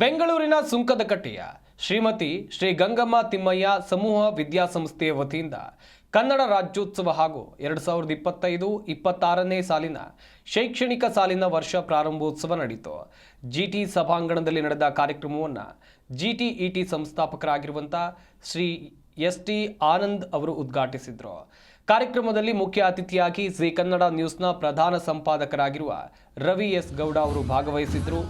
ಬೆಂಗಳೂರಿನ ಸುಂಕದಕಟ್ಟೆಯ ಶ್ರೀಮತಿ ಶ್ರೀ ಗಂಗಮ್ಮ ತಿಮ್ಮಯ್ಯ ಸಮೂಹ ವಿದ್ಯಾಸಂಸ್ಥೆಯ ವತಿಯಿಂದ ಕನ್ನಡ ರಾಜ್ಯೋತ್ಸವ ಹಾಗೂ ಎರಡು ಸಾವಿರದ ಇಪ್ಪತ್ತೈದು ಇಪ್ಪತ್ತಾರನೇ ಸಾಲಿನ ಶೈಕ್ಷಣಿಕ ಸಾಲಿನ ವರ್ಷ ಪ್ರಾರಂಭೋತ್ಸವ ನಡೆಯಿತು ಜಿಟಿ ಸಭಾಂಗಣದಲ್ಲಿ ನಡೆದ ಕಾರ್ಯಕ್ರಮವನ್ನು ಜಿಟಿಇಟಿ ಸಂಸ್ಥಾಪಕರಾಗಿರುವಂಥ ಶ್ರೀ ಎಸ್ ಟಿ ಆನಂದ್ ಅವರು ಉದ್ಘಾಟಿಸಿದರು. ಕಾರ್ಯಕ್ರಮದಲ್ಲಿ ಮುಖ್ಯ ಅತಿಥಿಯಾಗಿ ಜಿ ಕನ್ನಡ ನ್ಯೂಸ್ನ ಪ್ರಧಾನ ಸಂಪಾದಕರಾಗಿರುವ ರವಿ ಎಸ್ ಗೌಡ ಅವರು ಭಾಗವಹಿಸಿದ್ರು.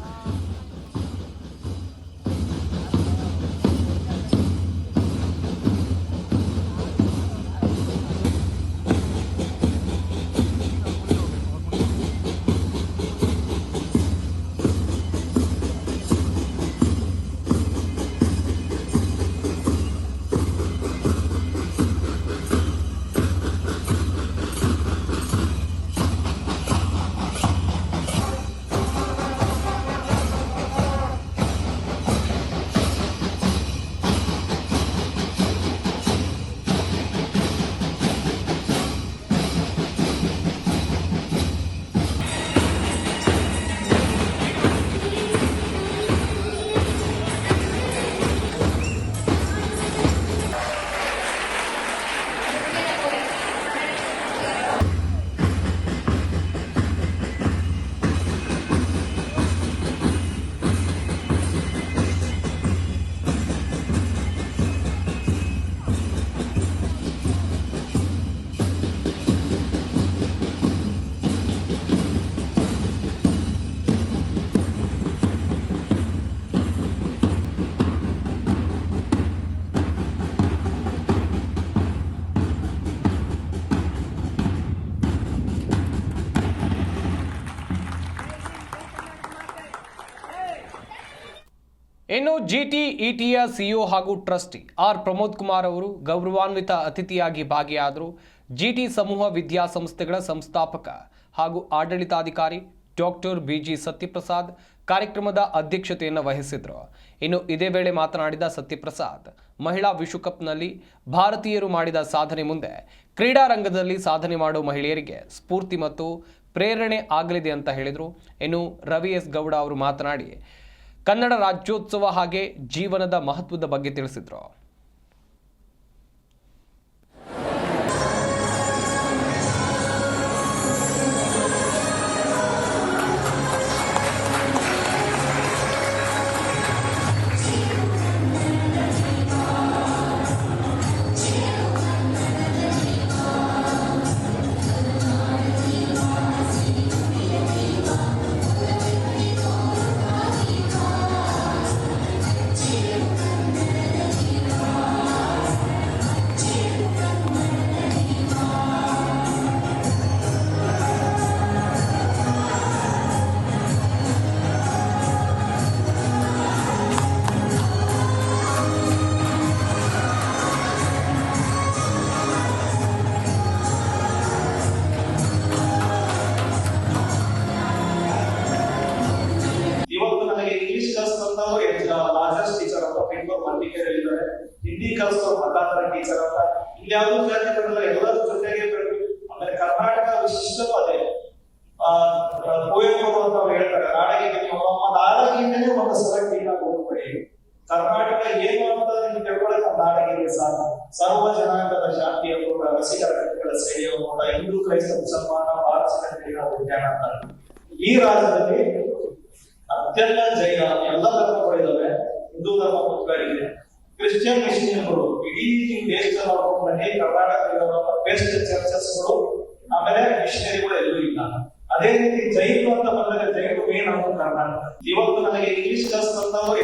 ಇನ್ನು ಜಿಟಿಇಟಿಯ ಸಿಇಒ ಹಾಗೂ ಟ್ರಸ್ಟಿ ಆರ್ ಪ್ರಮೋದ್ ಕುಮಾರ್ ಅವರು ಗೌರವಾನ್ವಿತ ಅತಿಥಿಯಾಗಿ ಭಾಗಿಯಾದರು. ಜಿಟಿ ಸಮೂಹ ವಿದ್ಯಾಸಂಸ್ಥೆಗಳ ಸಂಸ್ಥಾಪಕ ಹಾಗೂ ಆಡಳಿತಾಧಿಕಾರಿ ಡಾಕ್ಟರ್ ಬಿಜಿ ಸತ್ಯಪ್ರಸಾದ್ ಕಾರ್ಯಕ್ರಮದ ಅಧ್ಯಕ್ಷತೆಯನ್ನು ವಹಿಸಿದರು. ಇನ್ನು ಇದೇ ವೇಳೆ ಮಾತನಾಡಿದ ಸತ್ಯಪ್ರಸಾದ್, ಮಹಿಳಾ ವಿಶ್ವಕಪ್ನಲ್ಲಿ ಭಾರತೀಯರು ಮಾಡಿದ ಸಾಧನೆ ಮುಂದೆ ಕ್ರೀಡಾ ರಂಗದಲ್ಲಿ ಸಾಧನೆ ಮಾಡುವ ಮಹಿಳೆಯರಿಗೆ ಸ್ಫೂರ್ತಿ ಮತ್ತು ಪ್ರೇರಣೆ ಆಗಲಿದೆ ಅಂತ ಹೇಳಿದರು. ಇನ್ನು ರವಿ ಎಸ್ ಗೌಡ ಅವರು ಮಾತನಾಡಿ ಕನ್ನಡ ರಾಜ್ಯೋತ್ಸವ ಹಾಗೆ ಜೀವನದ ಮಹತ್ವದ ಬಗ್ಗೆ ತಿಳಿಸಿದ್ರು. ಅಂತ ಹಿಂದಿ ಕಲಿಸೋ ಮತಾಂತರ ಟೀಚರ್ ಅಂತ. ಇನ್ಯಾವುದೂ ಜಾತಿ ಬರಲ್ಲ ಎಲ್ಲರೂ ಜೊತೆಗೆ ಆಮೇಲೆ ಕರ್ನಾಟಕ ವಿಶಿಷ್ಟವಾದ ಕುವೆಂಪು ಅಂತ ಹೇಳ್ತಾರೆ ನಾಡಗೀತೆ ನಮ್ಮ ನಾಡಗೀತೆನೇ ಒಂದು ಸಲ ಇಲ್ಲ ಓದ್ಬೇಡಿ ಕರ್ನಾಟಕ ಏನು ಅಂತ ನೀವು ತಿಳ್ಕೊಳ್ಳೋಕೆ ನಾಡಗೀತೆ ಸಾಕು ಸರ್ವ ಜನಾಂಗದ ಶಾಂತಿಯ ಕೂಡ ರಸಿಕರ ಸೇವೆಯ ಕೂಡ ಹಿಂದೂ, ಕ್ರೈಸ್ತ, ಮುಸಲ್ಮಾನ, ಭಾರತ ಕ್ರೀಡಾ ಉದ್ಯಾನ ಅಂತ ಈ ರಾಜ್ಯದಲ್ಲಿ ಅತ್ಯಂತ ಜೈನ, ಎಲ್ಲ ಧರ್ಮಗಳು ಇದಾವೆ ಹಿಂದೂ ಧರ್ಮ ಮುಖ್ಯವಾಗಿದೆ ಕ್ರಿಶ್ಚಿಯನ್ ಮಿಷನರಿಗಳು, ಇಡೀ ದೇಶದಲ್ಲಿ ನೋಡ್ಕೊಂಡು ಬನ್ನಿ ಕರ್ನಾಟಕದಲ್ಲಿರುವ ಬೆಸ್ಟ್ ಚರ್ಚಸ್ಗಳು ಆಮೇಲೆ ಮಿಷನರಿಗಳು ಎಲ್ಲೂ ಇಲ್ಲ. ಅದೇ ರೀತಿ ಜೈನು ಅಂತ ಬಂದಾಗ ಜೈನು ಮೇನ್ ಅಂತ ಕರ್ನಾಟಕ ಇವತ್ತು ನನಗೆ ಇಂಗ್ಲಿಷ್ ಕಲಿಸ್ತಂತವ್ರು